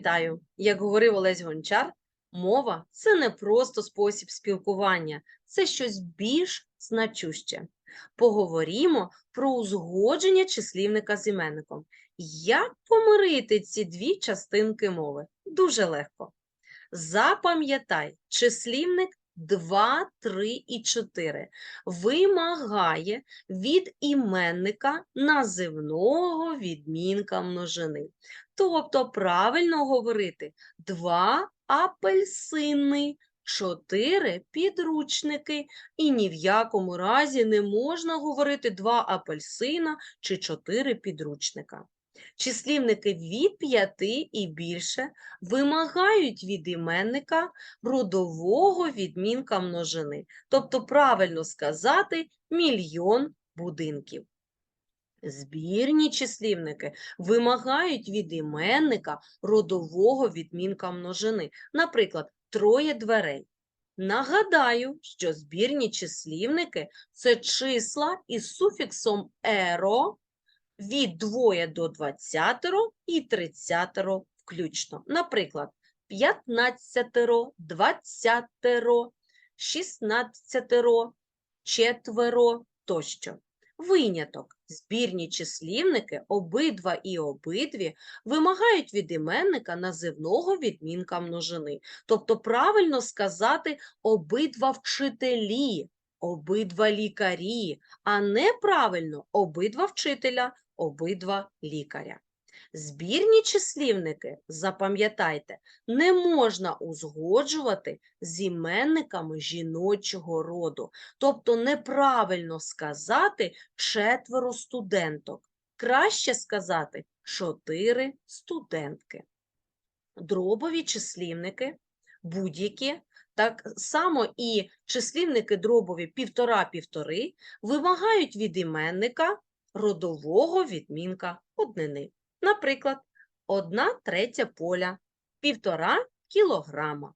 вітаю! Як говорив Олесь Гончар, мова це не просто спосіб спілкування, це щось більш значуще. Поговоримо про узгодження числівника з іменником. Як помирити ці дві частинки мови? Дуже легко. Запам'ятай, числівник 2, 3 і 4 вимагає від іменника називного відмінка множини. Тобто правильно говорити два апельсини, чотири підручники, і ні в якому разі не можна говорити два апельсина чи чотири підручника. Числівники від п'яти і більше вимагають від іменника родового відмінка множини, тобто правильно сказати мільйон будинків. Збірні числівники вимагають від іменника родового відмінка множини, наприклад, троє дверей. Нагадаю, що збірні числівники це числа із суфіксом еро від 2 до 20 і 30 включно. Наприклад, 15, 20, 16, четверо тощо. Виняток. Збірні числівники обидва і обидві вимагають від іменника називного відмінка множини. Тобто правильно сказати обидва вчителі, обидва лікарі, а неправильно обидва вчителя, обидва лікаря. Збірні числівники, запам'ятайте, не можна узгоджувати з іменниками жіночого роду. Тобто неправильно сказати четверо студенток. Краще сказати чотири студентки. Дробові числівники, будь-які, так само і числівники дробові півтора-півтори вимагають від іменника родового відмінка однини. Наприклад, одна третя поля, півтора кілограма.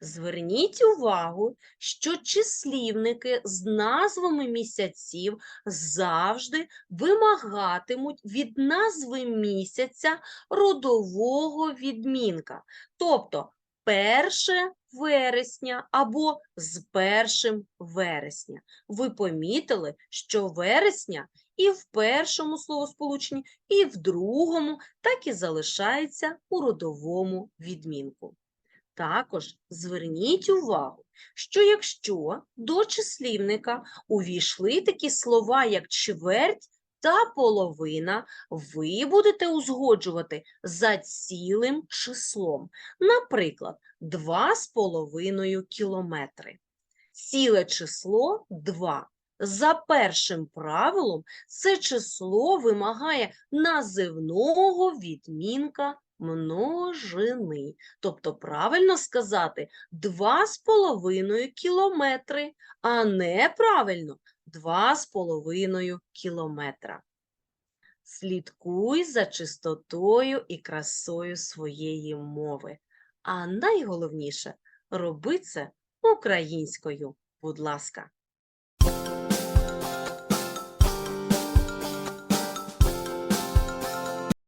Зверніть увагу, що числівники з назвами місяців завжди вимагатимуть від назви місяця родового відмінка, тобто 1 вересня або з 1 вересня. Ви помітили, що вересня і в першому словосполученні, і в другому так і залишається у родовому відмінку. Також зверніть увагу, що якщо до числівника увійшли такі слова, як чверть та половина, ви будете узгоджувати за цілим числом. Наприклад, 2,5 кілометри. Ціле число 2. За першим правилом це число вимагає називного відмінка множини. Тобто правильно сказати 2,5 кілометри, а неправильно 2,5 кілометра. Слідкуй за чистотою і красою своєї мови. А найголовніше – роби це українською, будь ласка.